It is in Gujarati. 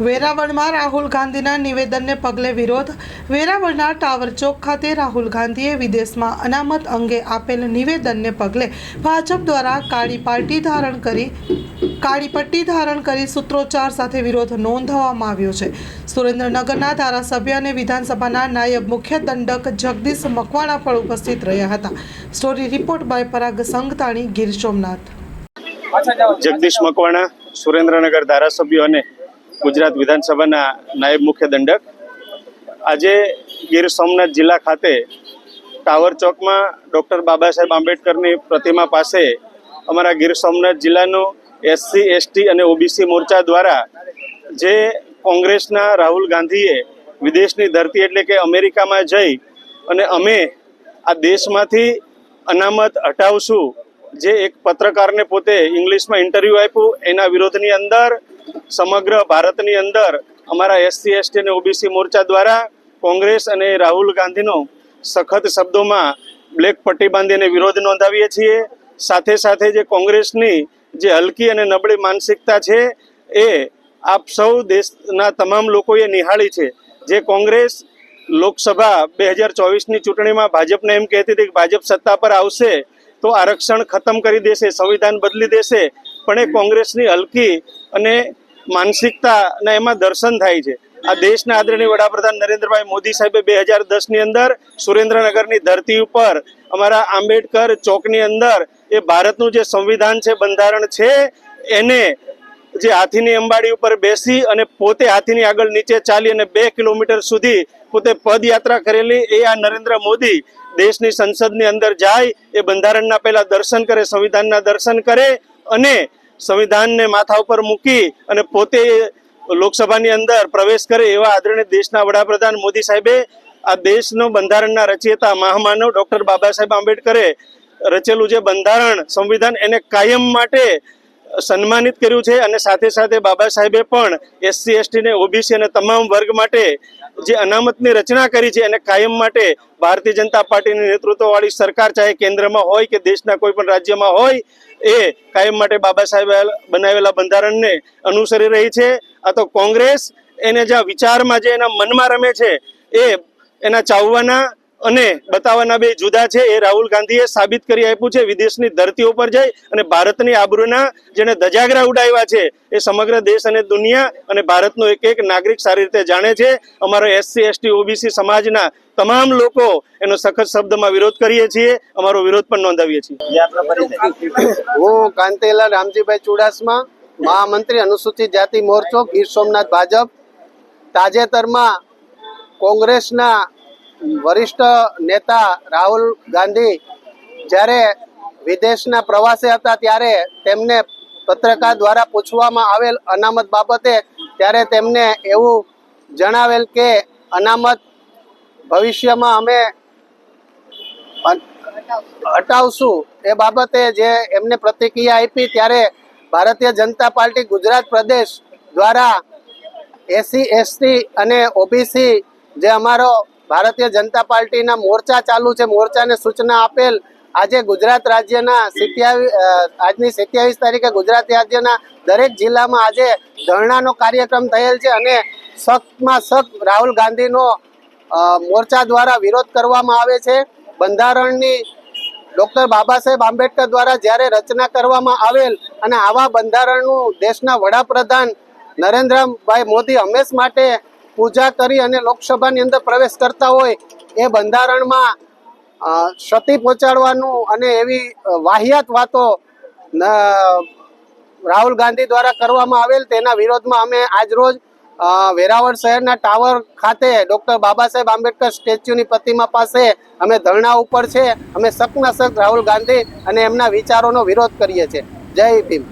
વેરાવળમાં રાહુલ ગાંધીના નિવેદનને પગલે વિરોધ. વેરાવળના ટાવર ચોક ખાતે રાહુલ ગાંધીએ વિદેશમાં અનામત અંગે આપેલ નિવેદનને પગલે ભાજપ દ્વારા કાળી પાર્ટી ધારણ કરી, કાળી પટ્ટી ધારણ કરી સૂત્રોચ્ચાર સાથે વિરોધ નોંધવામાં આવ્યો છે. સુરેન્દ્રનગરના ધારાસભ્ય અને વિધાનસભાના નાયબ મુખ્ય દંડક જગદીશ મકવાણા પણ ઉપસ્થિત રહ્યા હતા. Story report by Parag Sangtani Gir Somnath. Jagdish Makwana, Surendranagar ધારાસભ્ય અને ગુજરાત વિધાનસભાના નાયબ મુખ્ય દંડક. આજે ગીર સોમનાથ જિલ્લા ખાતે ટાવર ચોકમાં ડૉક્ટર બાબા સાહેબ આંબેડકરની પ્રતિમા પાસે અમારા ગીર સોમનાથ જિલ્લાનો એસસી એસટી અને ઓબીસી મોરચા દ્વારા જે કોંગ્રેસના રાહુલ ગાંધીએ વિદેશની ધરતી એટલે કે અમેરિકામાં જઈ અને અમે આ દેશમાંથી અનામત હટાવશું, જે એક પત્રકારને પોતે ઇંગ્લિશમાં ઇન્ટરવ્યૂ આપ્યું, એના વિરોધની અંદર સમગ્ર ભારતની અંદર અમારા એસસી એસટી અને ઓબીસી મોરચા દ્વારા કોંગ્રેસ અને રાહુલ ગાંધીનો સખત શબ્દોમાં બ્લેક પટ્ટી બાંધીને વિરોધ નોંધાવીએ છીએ. સાથે સાથે જે કોંગ્રેસની જે હલકી અને નબળી માનસિકતા છે એ આપ સૌ દેશના તમામ લોકોએ નિહાળી છે. જે કોંગ્રેસ લોકસભા બે હજાર ચોવીસની ચૂંટણીમાં ભાજપને એમ કહેતી હતી કે ભાજપ સત્તા પર આવશે તો આરક્ષણ ખતમ કરી દેશે, સંવિધાન બદલી દેશે, પણ એ કોંગ્રેસની હલકી અને માનસિકતાના એમાં દર્શન થાય છે. આ દેશના આદરણીય વડાપ્રધાન નરેન્દ્રભાઈ મોદી સાહેબે બે હજાર દસની અંદર સુરેન્દ્રનગરની ધરતી ઉપર અમારા આંબેડકર ચોકની અંદર એ ભારતનું જે સંવિધાન છે, બંધારણ છે, એને જે હાથીની અંબાડી ઉપર બેસી અને પોતે હાથીની આગળ નીચે ચાલી અને બે કિલોમીટર સુધી પોતે પદયાત્રા કરેલી એ આ નરેન્દ્ર મોદી દેશની સંસદની અંદર જાય, એ બંધારણના પહેલા દર્શન કરે, સંવિધાનના દર્શન કરે અને સંવિધાનને માથા ઉપર મૂકી અને પોતે લોકસભાની અંદર પ્રવેશ કરે એવા આદરણીય દેશના વડાપ્રધાન મોદી સાહેબે આ દેશનો બંધારણના રચયતા મહામાનવ ડૉક્ટર બાબા સાહેબ આંબેડકરે રચેલું જે બંધારણ સંવિધાન એને કાયમ માટે સન્માનિત કર્યું છે અને સાથે સાથે બાબા સાહેબે પણ એસસી એસટી ને ઓબીસી અને તમામ વર્ગ માટે જે અનામતની રચના કરી છે એને કાયમ માટે ભારતીય જનતા પાર્ટીની નેતૃત્વવાળી સરકાર ચાહે કેન્દ્રમાં હોય કે દેશના કોઈ પણ રાજ્યમાં હોય, એ કાયમ માટે બાબા સાહેબ બનાવેલા બંધારણને અનુસરી રહી છે. આ તો કોંગ્રેસ એને જ્યાં વિચારમાં જે એના મનમાં રમે છે, એ એના ચાવવાના અને બતાવવાના બે જુદા છે. એ રાહુલ ગાંધીએ સાબિત કરી આપ્યું છે વિદેશની ધરતી ઉપર જઈ અને ભારતની આબરૂના જેને ધજાગરા ઉડાવ્યા છે એ સમગ્ર દેશ અને દુનિયા અને ભારતનો એક એક નાગરિક સારી રીતે જાણે છે. અમારો એસસી, એસટી, ઓબીસી સમાજના તમામ લોકો એનો સખત શબ્દમાં વિરોધ કરીએ છીએ. અમારો વિરોધ પણ નોંધાવીએ છીએ. હું કાંતિલાલ રામજીભાઈ ચુડાસમા, મહામંત્રી અનુસૂચિત જાતિ મોરચો, ગીર સોમનાથ ભાજપ. તાજેતરમાં કોંગ્રેસના વરિષ્ઠ નેતા રાહુલ ગાંધી જ્યારે વિદેશના પ્રવાસે હતા ત્યારે તેમને પત્રકાર દ્વારા પૂછવામાં આવેલ અનામત બાબતે ત્યારે તેમને એવું જણાવેલ કે અનામત ભવિષ્યમાં અમે હટાવશું. એ બાબતે જે એમને પ્રતિક્રિયા આપી ત્યારે ભારતીય જનતા પાર્ટી ગુજરાત પ્રદેશ દ્વારા એસસી એસટી અને ઓબીસી જે અમારો ભારતીય જનતા પાર્ટીના મોરચા ચાલુ છે. મોરચાને સૂચના આપેલ આજે ગુજરાત રાજ્યના સિત્યાવીસ આજની સત્યાવીસ તારીખે ગુજરાત રાજ્યના દરેક જિલ્લામાં આજે ધરણાનો કાર્યક્રમ થયેલ છે અને સખ્તમાં સખ્ત રાહુલ ગાંધીનો મોરચા દ્વારા વિરોધ કરવામાં આવે છે. બંધારણની ડૉક્ટર બાબા સાહેબ આંબેડકર દ્વારા જ્યારે રચના કરવામાં આવેલ અને આવા બંધારણનું દેશના વડાપ્રધાન નરેન્દ્રભાઈ મોદી હંમેશ માટે પૂજા કરી અને લોકસભાની અંદર પ્રવેશ કરતા હોય એ બંધારણમાં ક્ષતિ પહોંચાડવાનું અને એવી વાહિયાત વાતો રાહુલ ગાંધી દ્વારા કરવામાં આવેલ તેના વિરોધમાં અમે આજરોજ વેરાવળ શહેરના ટાવર ખાતે ડૉક્ટર બાબા સાહેબ આંબેડકર સ્ટેચ્યુની પ્રતિમા પાસે અમે ધરણા ઉપર છે. અમે સખના સખ રાહુલ ગાંધી અને એમના વિચારોનો વિરોધ કરીએ છીએ. જય ભીમ